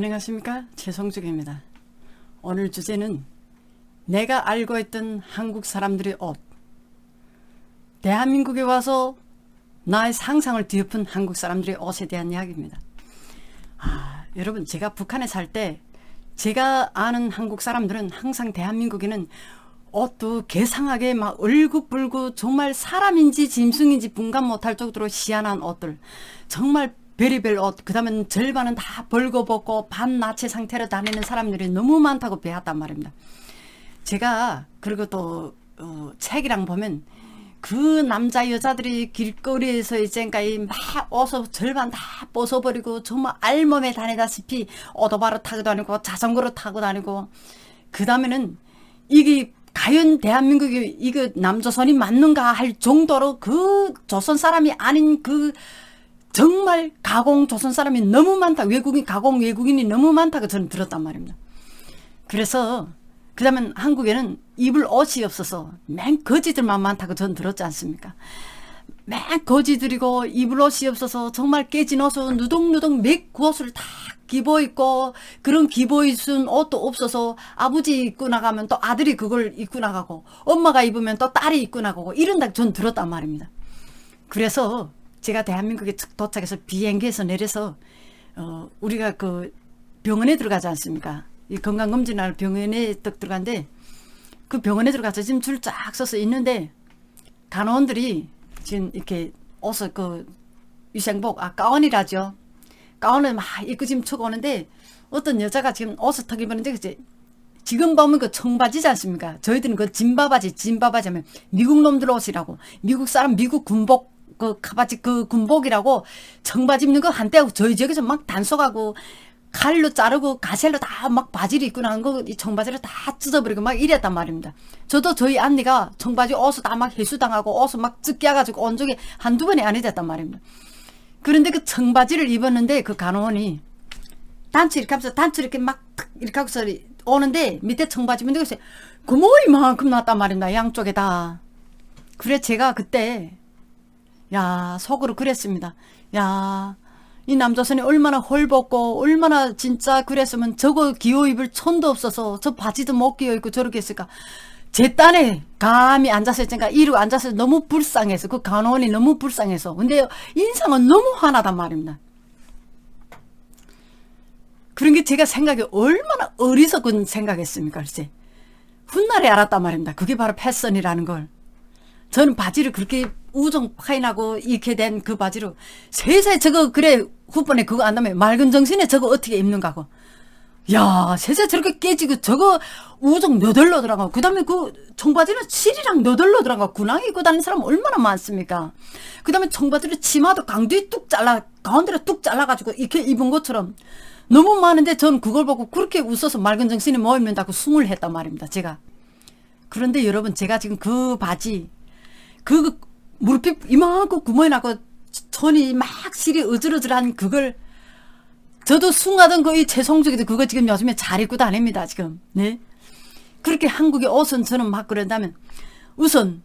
안녕하십니까 최성죽입니다. 오늘 주제는 내가 알고 있던 한국 사람들의 옷 대한민국에 와서 나의 상상을 뒤엎은 한국 사람들의 옷에 대한 이야기입니다. 아, 여러분 제가 북한에 살 때 제가 아는 한국 사람들은 항상 대한민국에는 옷도 개상하게 막 얼굴불고 정말 사람인지 짐승인지 분간 못할 정도로 희한한 옷들 정말 베리벨 옷, 그 다음에 절반은 다 벌거벗고 반나체 상태로 다니는 사람들이 너무 많다고 배웠단 말입니다. 제가, 그리고 또, 어, 책이랑 보면 그 남자 여자들이 길거리에서 이제까지 막 어서 절반 다 벗어버리고 정말 알몸에 다니다시피 오토바로 타고 다니고 자전거로 타고 다니고 그 다음에는 이게 과연 대한민국이 이거 남조선이 맞는가 할 정도로 그 조선 사람이 아닌 그 정말 가공 조선 사람이 너무 많다. 외국인 가공 외국인이 너무 많다고 저는 들었단 말입니다. 그래서 그다음에 한국에는 입을 옷이 없어서 맨 거지들만 많다고 저는 들었지 않습니까? 맨 거지들이고 입을 옷이 없어서 정말 깨진 옷을 누동누동 몇 구옷을 다 기보 입고 그런 기보 입은 옷도 없어서 아버지 입고 나가면 또 아들이 그걸 입고 나가고 엄마가 입으면 또 딸이 입고 나가고 이런다 전 들었단 말입니다. 그래서 제가 대한민국에 도착해서 비행기에서 내려서 어 우리가 그 병원에 들어가지 않습니까? 이 건강검진할 병원에 딱 들어간데 그 병원에 들어가서 지금 줄 쫙 서서 있는데 간호원들이 지금 이렇게 옷을 그 위생복 아 가운이라죠. 가운을 막 입고 지금 쳐고 오는데 어떤 여자가 지금 옷을 턱 입었는데 그제 지금 보면 그 청바지지 않습니까? 저희들은 그 진바바지, 진바바지 하면 미국 놈들 옷이라고. 미국 사람 미국 군복 그 카바지 그 군복이라고 청바지 입는 거 한때 저희 지역에서 막 단속하고 칼로 자르고 가셀로 다 막 바지를 입고 나간 거이 청바지를 다 찢어버리고 막 이랬단 말입니다. 저도 저희 언니가 청바지 옷을 다 막 해수당하고 옷을 막 찢겨가지고 온 적이 한두 번이 아니었단 말입니다. 그런데 그 청바지를 입었는데 그 간호원이 단추 이렇게 하면서 단추 이렇게 막 이렇게 하고서 오는데 밑에 청바지 입는데 글쎄 구멍이 이만큼 났단 말입니다. 양쪽에 다. 그래 제가 그때 야 속으로 그랬습니다. 야 이 남자선이 얼마나 헐벗고 얼마나 진짜 그랬으면 저거 기호 입을 촌도 없어서 저 바지도 못 끼어 입고 저렇게 했을까. 제 딴에 감히 앉았을 때니까 이루 때 너무 불쌍해서 그 간호원이 너무 불쌍해서 근데 인상은 너무 화나단 말입니다. 그런 게 제가 생각이 얼마나 어리석은 생각했습니까 글쎄 훗날에 알았단 말입니다. 그게 바로 패션이라는 걸. 저는 바지를 그렇게 우정 파인하고 이렇게 된 그 바지로 세상에 저거 그래 후번에 그거 안 하면 맑은 정신에 저거 어떻게 입는가고. 야 세상에 저렇게 깨지고 저거 우정 너덜러 들어가고 그 다음에 그 청바지는 실이랑 너덜러 들어가고 군항 입고 다니는 사람 얼마나 많습니까? 그 다음에 청바지를 치마도 강뒤 뚝 잘라 가운데로 뚝 잘라가지고 이렇게 입은 것처럼 너무 많은데 전 그걸 보고 그렇게 웃어서 맑은 정신에 뭐 입는다고 숭을 했단 말입니다 제가. 그런데 여러분 제가 지금 그 바지 그 무릎이 이만큼 구멍이 나고 손이 막 실이 으즈러즈한 그걸 저도 숭하던 거의 최성적이도 그거 지금 요즘에 잘 입고 다닙니다 지금. 네? 그렇게 한국의 옷은 저는 막 그런다면 우선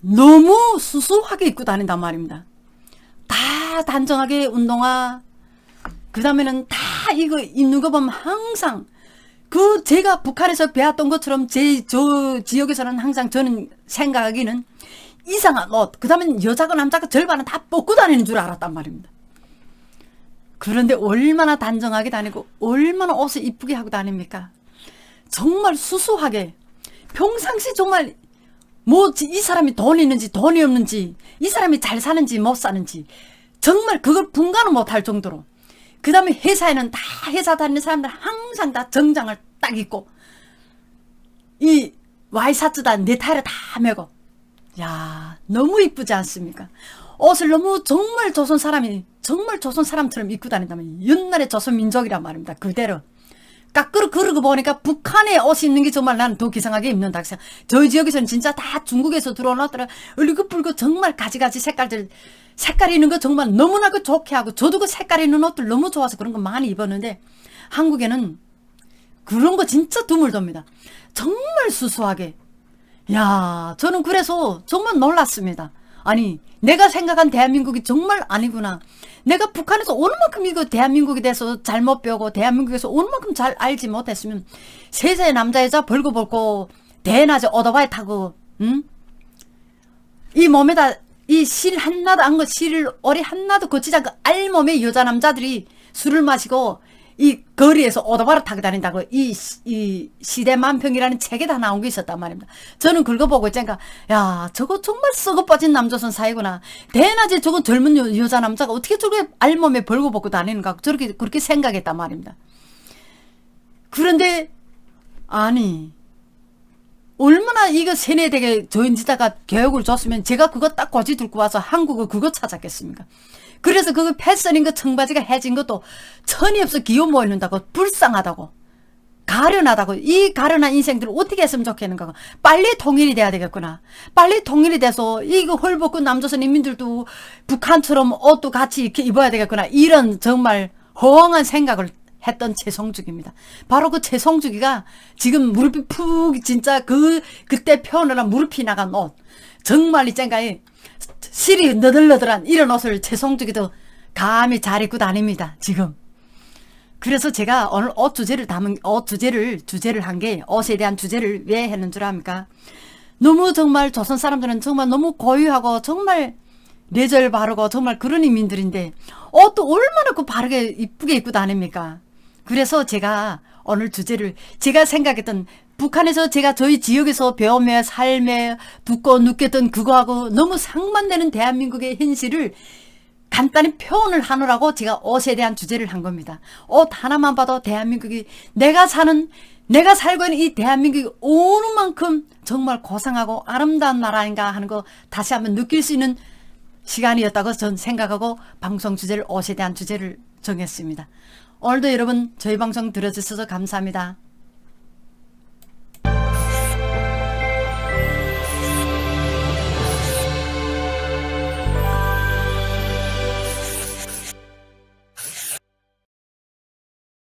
너무 수수하게 입고 다닌단 말입니다. 다 단정하게 운동화 그 다음에는 다 이거 입는 거 보면 항상 그 제가 북한에서 배웠던 것처럼 제 저 지역에서는 항상 저는 생각하기는 이상한 옷, 그 다음에 여자가 남자가 절반은 다 벗고 다니는 줄 알았단 말입니다. 그런데 얼마나 단정하게 다니고 얼마나 옷을 이쁘게 하고 다닙니까? 정말 수수하게 평상시 정말 뭐 이 사람이 돈 있는지 돈이 없는지 이 사람이 잘 사는지 못 사는지 정말 그걸 분간을 못할 정도로 그 다음에 회사에는 다 회사 다니는 사람들 항상 다 정장을 딱 입고 이 와이셔츠 다 네타이를 다 메고 야 너무 이쁘지 않습니까? 옷을 너무 정말 조선 사람이 정말 조선 사람처럼 입고 다닌다면 옛날의 조선 민족이란 말입니다. 그대로. 까꾸로 그러고 보니까 북한에 옷이 있는 게 정말 나는 더 기상하게 입는다. 저희 지역에서는 진짜 다 중국에서 옷들은 얼굴붉고 정말 가지가지 색깔들 색깔 있는 거 정말 너무나도 좋게 하고 저도 그 색깔 있는 옷들 너무 좋아서 그런 거 많이 입었는데 한국에는 그런 거 진짜 드물답니다. 정말 수수하게. 야, 저는 그래서 정말 놀랐습니다. 아니, 내가 생각한 대한민국이 정말 아니구나. 내가 북한에서 오는 만큼 이거 대한민국에 대해서 잘못 배우고 대한민국에서 오는 만큼 잘 알지 못했으면 세상에 남자 여자 벌거벗고 대낮에 오토바이 타고 응? 이 몸에다 이 실 한나도 안거 실을 오리 한나도 거치지 않고 알몸에 여자 남자들이 술을 마시고 이 거리에서 오토바이를 타고 다닌다고 이, 시- 이 시대 만평이라는 책에 다 나온 게 있었단 말입니다. 저는 그거 보고 있자니까 야 저거 정말 썩어 빠진 남조선 사회구나. 대낮에 저거 젊은 여, 여자 남자가 어떻게 저렇게 알몸에 벌거벗고 다니는가 저렇게 그렇게 생각했단 말입니다. 그런데 아니 얼마나 이거 세뇌되게 조인지다가 교육을 줬으면 제가 그거 딱 고지 들고 와서 한국어 그거 찾았겠습니까? 그래서 그거 패션인 거 청바지가 해진 것도 천이 없어 기어 모이는다고 불쌍하다고 가련하다고 이 가련한 인생들을 어떻게 했으면 좋겠는가? 빨리 통일이 돼야 되겠구나. 빨리 통일이 돼서 이거 헐벗고 남조선 인민들도 북한처럼 옷도 같이 이렇게 입어야 되겠구나. 이런 정말 허황한 생각을 했던 최성죽입니다. 바로 그 최성죽이가 지금 무릎이 푹 진짜 그 그때 표현을 무릎이 나간 옷 정말 이젠가에 실이 너덜너덜한 이런 옷을 최성죽이도 감히 잘 입고 다닙니다. 지금. 그래서 제가 오늘 옷 주제를 담은 옷 주제를 주제를 한 게 옷에 대한 주제를 왜 했는 줄 압니까? 너무 정말 조선 사람들은 정말 너무 고유하고 정말 뇌절 바르고 정말 그런 인민들인데 옷도 얼마나 그 바르게 이쁘게 입고 다닙니까? 그래서 제가 오늘 주제를 제가 생각했던 북한에서 제가 저희 지역에서 배움에 삶에 듣고 느꼈던 그거하고 너무 상반되는 대한민국의 현실을 간단히 표현을 하느라고 제가 옷에 대한 주제를 한 겁니다. 옷 하나만 봐도 대한민국이 내가 사는 내가 살고 있는 이 대한민국이 어느 만큼 정말 고상하고 아름다운 나라인가 하는 거 다시 한번 느낄 수 있는 시간이었다고 전 생각하고 방송 주제를 옷에 대한 주제를 정했습니다. 오늘도 여러분 저희 방송 들어주셔서 감사합니다.